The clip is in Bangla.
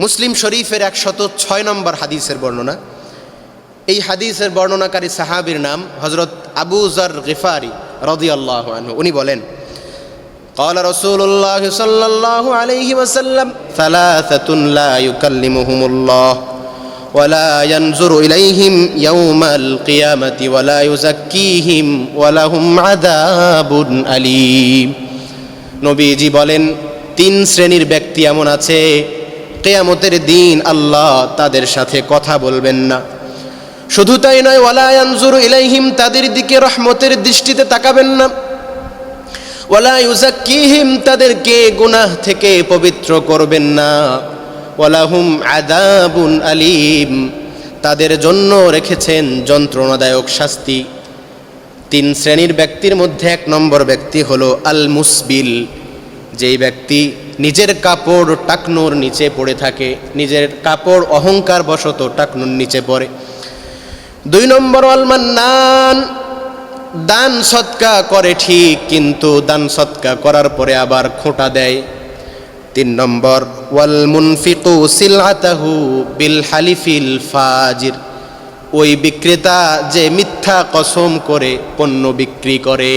মুসলিম শরীফের একশত ছয় নম্বর হাদিসের বর্ণনা এই হাদিসের বর্ণনাকারী সাহাবীর নাম হজরত আবু জর গিফারি রদিয়াল্লাহ আনহু উনি বলেন قال رسول الله صلى الله عليه وسلم ثلاثة لا يكلمهم الله ولا ينظر إليهم يوم القيامة ولا يزكيهم ولهم عذاب أليم নবীজি বলেন তিন শ্রেণীর ব্যক্তি এমন আছে কেয়ামতের দিন আল্লাহ তাদের সাথে কথা বলবেন না। শুধু তাই নয় ওয়ালায়ানজুর ইলাইহিম, তাদের দিকে রহমতের দৃষ্টিতে তাকাবেন না। ওয়ালা ইউজাক্কিহিম তাদেরকে গুনাহ থেকে পবিত্র করবেন না। ওয়ালাহুম আদাবুন আলিম, তাদের জন্য রেখেছেন যন্ত্রণাদায়ক শাস্তি। তিন শ্রেণির ব্যক্তির মধ্যে এক নম্বর ব্যক্তি হলো আল মুসবিল যেই ব্যক্তি নিজের কাপড় টাকনোর নিচে পড়ে থাকে, নিজের কাপড় অহংকার বশত টাকনোর নিচে পড়ে। দুই নম্বর আল মান্নান, দান সৎকা করে ঠিক, কিন্তু দান সৎকা করার পরে আবার খোঁটা দেয়। তিন নম্বর ওয়াল মুনফিকু সিলআতাহু বিল হালিফিল ফাজির, ওই বিক্রেতা যে মিথ্যা কসম করে পণ্য বিক্রি করে।